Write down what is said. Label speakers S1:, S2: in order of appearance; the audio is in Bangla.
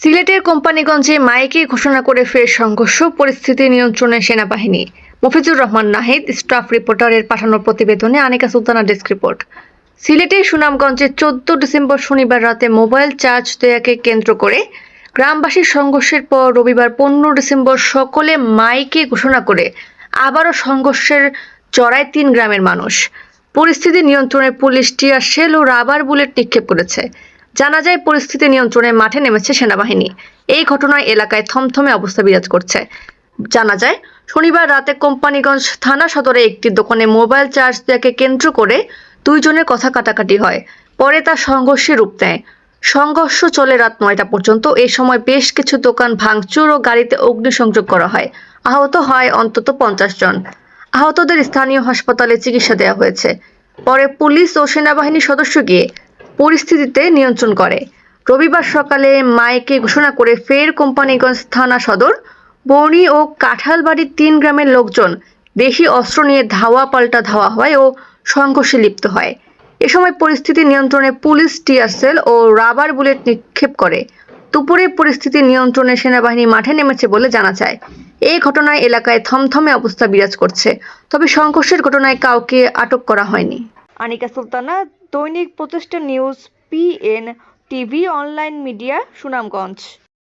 S1: সিলেটের কোম্পানিগঞ্জে মাইকে ঘোষণা করে ফের সংঘর্ষ, পরিস্থিতি নিয়ন্ত্রণে সেনাবাহিনী। মফিজুর রহমান নাহিদ, স্টাফ রিপোর্টারের পাঠানো প্রতিবেদনে আনিকা সুলতানা ডেস্ক রিপোর্ট। সিলেটের সুনামগঞ্জে চোদ্দ ডিসেম্বর শনিবার রাতে মোবাইল চার্জ দেয়াকে কেন্দ্র করে গ্রামবাসীর সংঘর্ষের পর রবিবার পনেরো ডিসেম্বর সকলে মাইকে ঘোষণা করে আবারও সংঘর্ষের চড়ায় তিন গ্রামের মানুষ। পরিস্থিতি নিয়ন্ত্রণে পুলিশ টিয়ার সেল ও রাবার বুলেট নিক্ষেপ করেছে। জানা যায় পরিস্থিতি নিয়ন্ত্রণে মাঠে নেমেছে সেনাবাহিনী। এই ঘটনায় এলাকায় থমথমে অবস্থা বিরাজ করছে। জানা যায়, শনিবার রাতে কোম্পানিগঞ্জ থানা সদরে একটি দোকানে মোবাইল চার্জ দেওয়াকে কেন্দ্র করে দুইজনের কথা কাটাকাটি হয়। পরে তা সংঘর্ষে রূপ নেয়। সংঘর্ষ চলে রাত নয়টা পর্যন্ত। এই সময় বেশ কিছু দোকান ভাঙচুর ও গাড়িতে অগ্নিসংযোগ করা হয়। আহত হয় অন্তত পঞ্চাশ জন। আহতদের স্থানীয় হাসপাতালে চিকিৎসা দেওয়া হয়েছে। পরে পুলিশ ও সেনাবাহিনীর সদস্য গিয়ে পরিস্থিতিতে নিয়ন্ত্রণ করে। রবিবার সকালে মাইকে ঘোষণা করে ফের কোম্পানিগঞ্জ থানা সদর বর্ণি ও কাঁঠালবাড়ির তিন গ্রামের লোকজন দেশি অস্ত্র নিয়ে ধাওয়া পাল্টা ধাওয়া হয় ও সংঘর্ষে লিপ্ত হয়। এ সময় পরিস্থিতি নিয়ন্ত্রণে পুলিশ, টিয়ার সেল ও রাবার বুলেট নিক্ষেপ করে। দুপুরে পরিস্থিতি নিয়ন্ত্রণে সেনাবাহিনী মাঠে নেমেছে বলে জানা যায়। এই ঘটনায় এলাকায় থমথমে অবস্থা বিরাজ করছে। তবে সংঘর্ষের ঘটনায় কাউকে আটক করা হয়নি। আনিকা সুলতানা দৈনিক প্রতিষ্ঠান news PN TV online media Sunamganj.